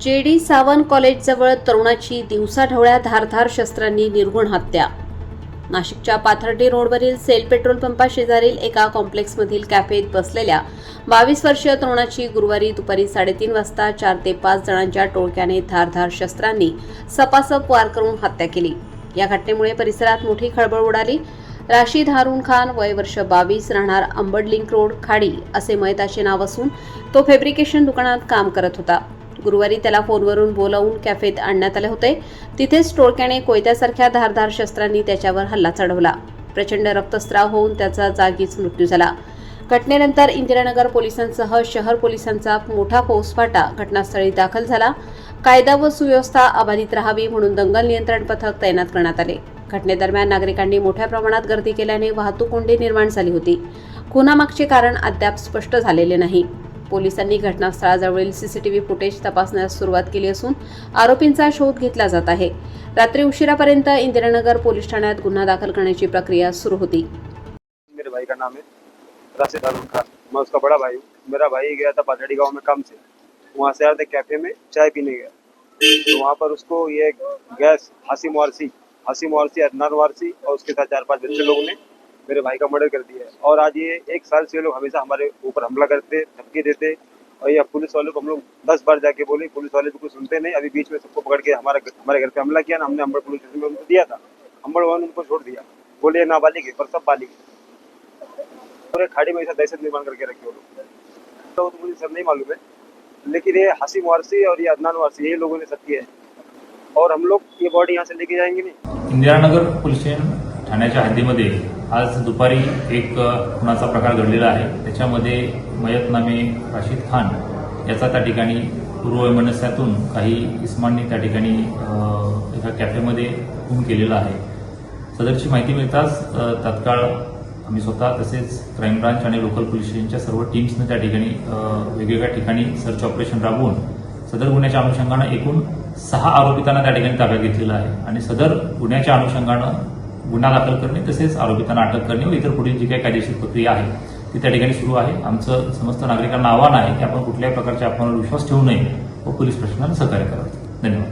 जे डी सावंत कॉलेजजवळ तरुणाची दिवसाढवळ्या धारधार शस्त्रांनी निर्गुण हत्या. नाशिकच्या पाथर्डी रोडवरील सेल पेट्रोल पंपा शेजारील एका कॉम्प्लेक्समधील कॅफेत बसलेल्या बावीस वर्षीय तरुणाची गुरुवारी दुपारी साडेतीन वाजता चार ते पाच जणांच्या टोळक्याने धारधार शस्त्रांनी सपासप वार करून हत्या केली. या घटनेमुळे परिसरात मोठी खळबळ उडाली. राशीद हारून खान वय वर्ष बावीस राहणार अंबड लिंक रोड खाडी असे मयताचे नाव असून तो फेब्रिकेशन दुकानात काम करत होता. गुरुवारी त्याला फोनवरून बोलावून कॅफेत आणण्यात आले होते. तिथेच टोळक्याने कोयत्यासारख्या धारधार शस्त्रांनी त्याच्यावर हल्ला चढवला. प्रचंड रक्तस्राव होऊन त्याचा जागीच मृत्यू झाला. घटनेनंतर इंदिरानगर पोलिसांसह शहर पोलिसांचा मोठा फौजफाटा घटनास्थळी दाखल झाला. कायदा व सुव्यवस्था अबाधित राहावी म्हणून दंगल नियंत्रण पथक तैनात करण्यात आले. घटनेदरम्यान नागरिकांनी मोठ्या प्रमाणात गर्दी केल्याने वाहतूक कोंडी निर्माण झाली होती. खुनामागचे कारण अद्याप स्पष्ट झालेले नाही. पोलिसांनी घटनास्थळाजवळील सीसीटीव्ही फुटेज तपासण्यास सुरुवात केली असून आरोपींचा शोध घेतला जात आहे. रात्री उशिरापर्यंत इंदिरानगर पोलीस ठाण्यात गुन्हा दाखल करण्याची प्रक्रिया सुरू होती. मेरे भाई का नाम है राशिद खान। मैं उसका बड़ा भाई हूँ। मेरा भाई गया था में काम से। वहाँ से आया था कैफे में चाय पीने गया। तो वहाँ पर उसको ये गैस हासिम वारसी हासिम वारसी अदनान वारसी और उसके साथ चार पांच बच्चे लोगों ने मेरे भाई का मर्डर कर दिया है। और आज ये एक साल से लोग हमेशा हमारे ऊपर हमला करते, धमकी देते और ये पुलिस वालों को हम लोग दस बार जाके बोले, पुलिस वाले तो कुछ सुनते नहीं। अभी बीच में सबको पकड़ के हमारा हमारे घर पे हमला किया ना, हमने अम्बड़ पुलिस स्टेशन में उनको दिया था। अम्बड़ वालों ने उनको छोड़ दिया। बोले, ये नाबालिग है, पर सब बालिग पूरे खाड़ी में ऐसा दहशत निर्माण करके रखे वो लोग। तो मुझे सब नहीं मालूम है। लेकिन ये हसीम वारसी और ये अदनान वारसी यही लोगों ने सब किया है। और हम लोग ये बॉडी यहाँ से लेके जाएँगे नहीं। Indiranagar police station. ठाण्याच्या हद्दीमध्ये आज दुपारी एक अ, खुनाचा प्रकार घडलेला आहे. त्याच्यामध्ये मयत नामे राशीद खान याचा त्या ठिकाणी पूर्ववैमनस्यातून काही इस्मांनी त्या ठिकाणी एका कॅफेमध्ये खून केलेला आहे. सदरची माहिती मिळताच तत्काळ तात्काळ आम्ही स्वतः तसेच क्राईम ब्रांच आणि लोकल पोलीस स्टेशनच्या सर्व टीम्सने त्या ठिकाणी वेगवेगळ्या ठिकाणी सर्च ऑपरेशन राबवून सदर गुन्ह्याच्या अनुषंगानं एकूण सहा आरोपितांना त्या ठिकाणी ताब्यात घेतलेला आहे. आणि सदर गुन्ह्याच्या अनुषंगानं गुन्हा दाखल करणे तसेच आरोपितांना अटक करणे व इतर पुढील जी काही कायदेशीर प्रक्रिया आहे ती त्या ठिकाणी सुरू आहे. आमचं समस्त नागरिकांना आव्हान आहे की आपण कुठल्याही प्रकारच्या अफवांवर विश्वास ठेवू नये व पोलीस प्रशासनाला सहकार्य करावं. धन्यवाद.